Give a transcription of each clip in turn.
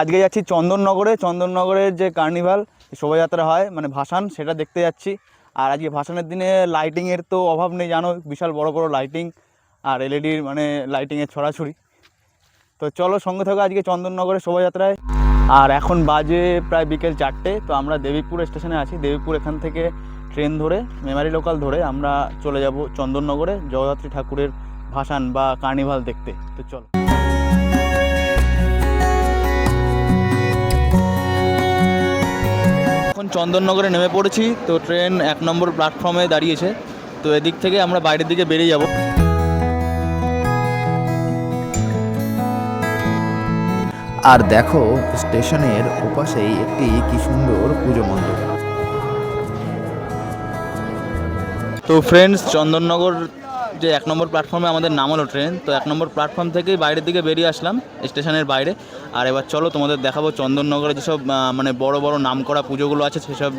আজকে যাচ্ছি চন্দননগরে, চন্দননগরের যে কার্নিভাল শোভাযাত্রা হয় মানে ভাসান, সেটা দেখতে যাচ্ছি। আর আজকে ভাসানের দিনে লাইটিংয়ের তো অভাব নেই, জানো, বিশাল বড় বড় লাইটিং আর এলইডির মানে লাইটিংয়ের ছড়াছড়ি। তো চলো সঙ্গে থাকো আজকে চন্দননগরের শোভাযাত্রায়। আর এখন বাজে প্রায় বিকেল চারটে, তো আমরা দেবীপুর স্টেশনে আছি। দেবীপুর এখান থেকে ট্রেন ধরে মেমারি লোকাল ধরে আমরা চলে যাব চন্দননগরে, জগদ্ধাত্রী ঠাকুরের ভাসান বা কার্নিভাল দেখতে। তো চলো। এখন চন্দননগরে নেমে পড়েছি তো ট্রেন এক নম্বর প্ল্যাটফর্মে দাঁড়িয়েছে। তো এদিক থেকে আমরা বাইরের দিকে বেরিয়ে যাব। আর দেখো স্টেশনের ওপাশেই একটি কি সুন্দর পুজো মণ্ডপ। তো ফ্রেন্ডস চন্দননগর যে এক নম্বর প্ল্যাটফর্মে আমাদের নামালো ট্রেন, তো এক নম্বর প্ল্যাটফর্ম থেকেই বাইরের দিকে বেরিয়ে আসলাম স্টেশনের বাইরে। আর এবার চলো তোমাদের দেখাবো চন্দননগরে যেসব মানে বড় বড় নামকরা পুজোগুলো আছে, সেসব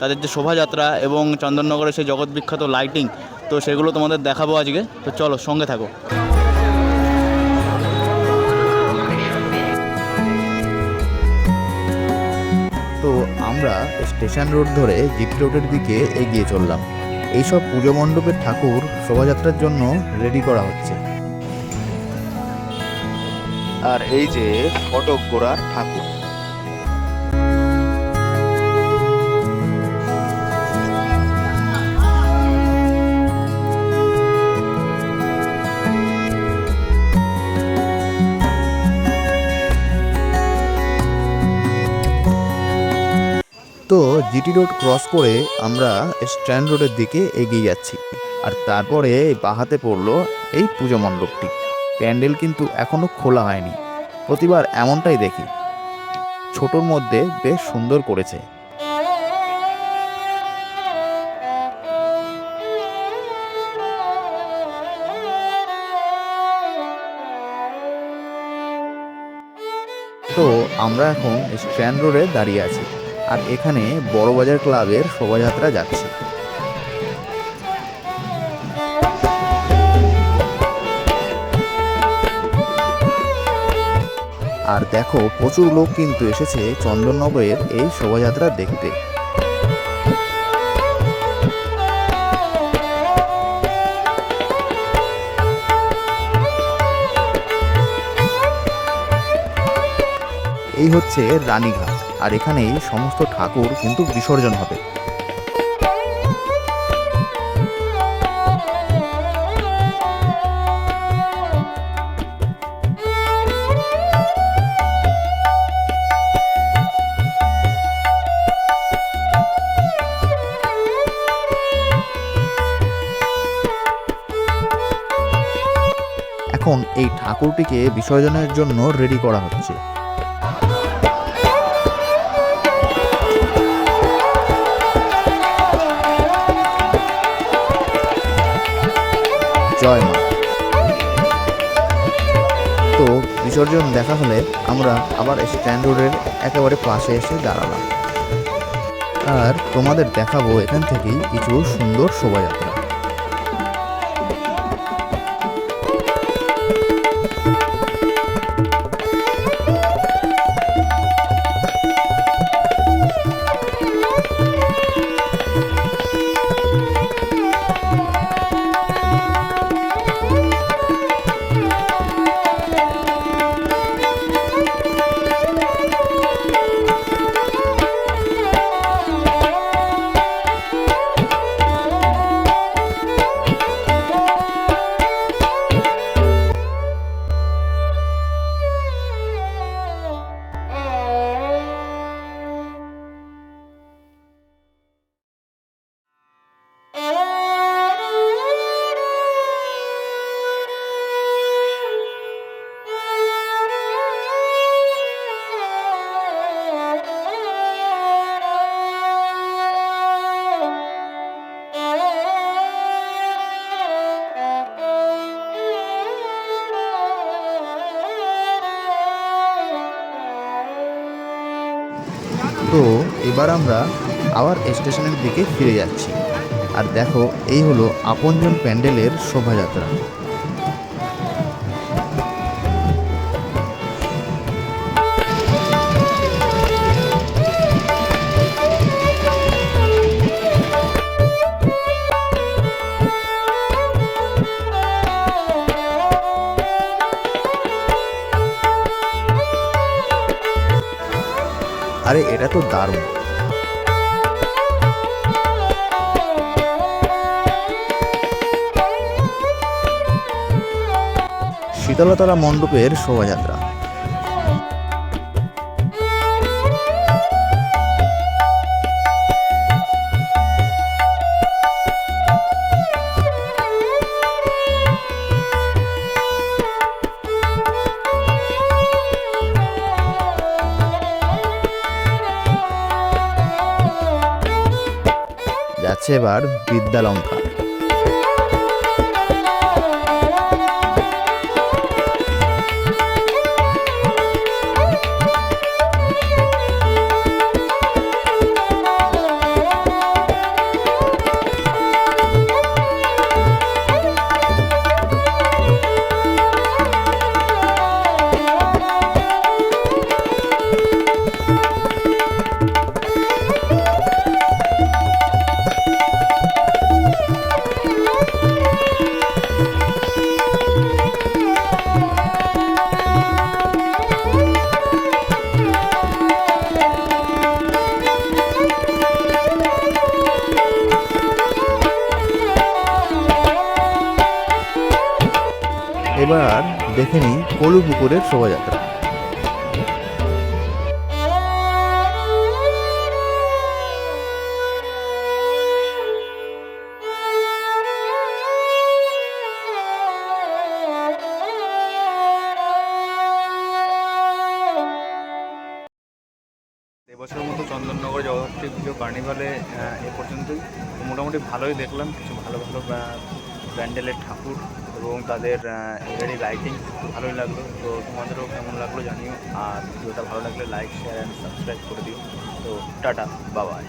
তাদের যে শোভাযাত্রা এবং চন্দননগরের সেই জগৎ বিখ্যাত লাইটিং, তো সেগুলো তোমাদের দেখাবো আজকে। তো চলো সঙ্গে থাকো। তো আমরা স্টেশন রোড ধরে জিটি রোডের দিকে এগিয়ে চললাম। এইসব পুজো মণ্ডপের ঠাকুর শোভাযাত্রার জন্য রেডি করা হচ্ছে। আর এই যে ফটক গোড়ার ঠাকুর। জিটি রোড ক্রস করে আমরা স্ট্যান্ড রোডের দিকে এগিয়ে যাচ্ছি। আর তারপরে বাহাতে পড়ল এই পুজো মণ্ডপটি। প্যান্ডেল কিন্তু এখনও খোলা হয়নি। প্রতিবার এমনটাই দেখি। ছোটোর মধ্যে বেশ সুন্দর করেছে। তো আমরা এখন স্ট্যান্ড রোডে দাঁড়িয়ে আছি। আর এখানে বড়বাজার ক্লাবের শোভাযাত্রা যাচ্ছে। আর দেখো, প্রচুর লোক কিন্তু এসেছে চন্দননগরের এই শোভাযাত্রা দেখতে। এই হচ্ছে রানীঘাট। আর এখানেই সমস্ত ঠাকুর কিন্তু বিসর্জন হবে। এখন এই ঠাকুরটিকে বিসর্জনের জন্য রেডি করা হচ্ছে। জয় মা। তো বিসর্জন দেখা হলে আমরা আবার স্ট্যান্ড রোডের একেবারে পাশে এসে দাঁড়ালাম। আর তোমাদের দেখাবো এখান থেকেই কিছু সুন্দর শোভাযাত্রা। তো এবার আমরা আবার স্টেশনের দিকে ফিরে যাচ্ছি। আর দেখো, এই হলো আপনজন প্যান্ডেলের শোভাযাত্রা। আরে এটা তো দারুণ। শীতলতলা মণ্ডপের শোভাযাত্রা। এবার বিদ্যালঙ্কার এবার দেখে নিই কলু পুকুরের শোভাযাত্রা। এবছরের মতো চন্দননগর জগদ্ধাত্রী পুজো কার্নিভালে এ পর্যন্তই। মোটামুটি ভালোই দেখলাম, কিছু ভালো ভালো প্যান্ডেলের ঠাকুর এবং তাদের এবারে লাইটিং ভালোই লাগল। তো তোমাদেরও কেমন লাগল জানিও। আর ভিডিওটা ভালো লাগলে লাইক শেয়ার অ্যান্ড সাবস্ক্রাইব করে দিও। তো টাটা বাবাই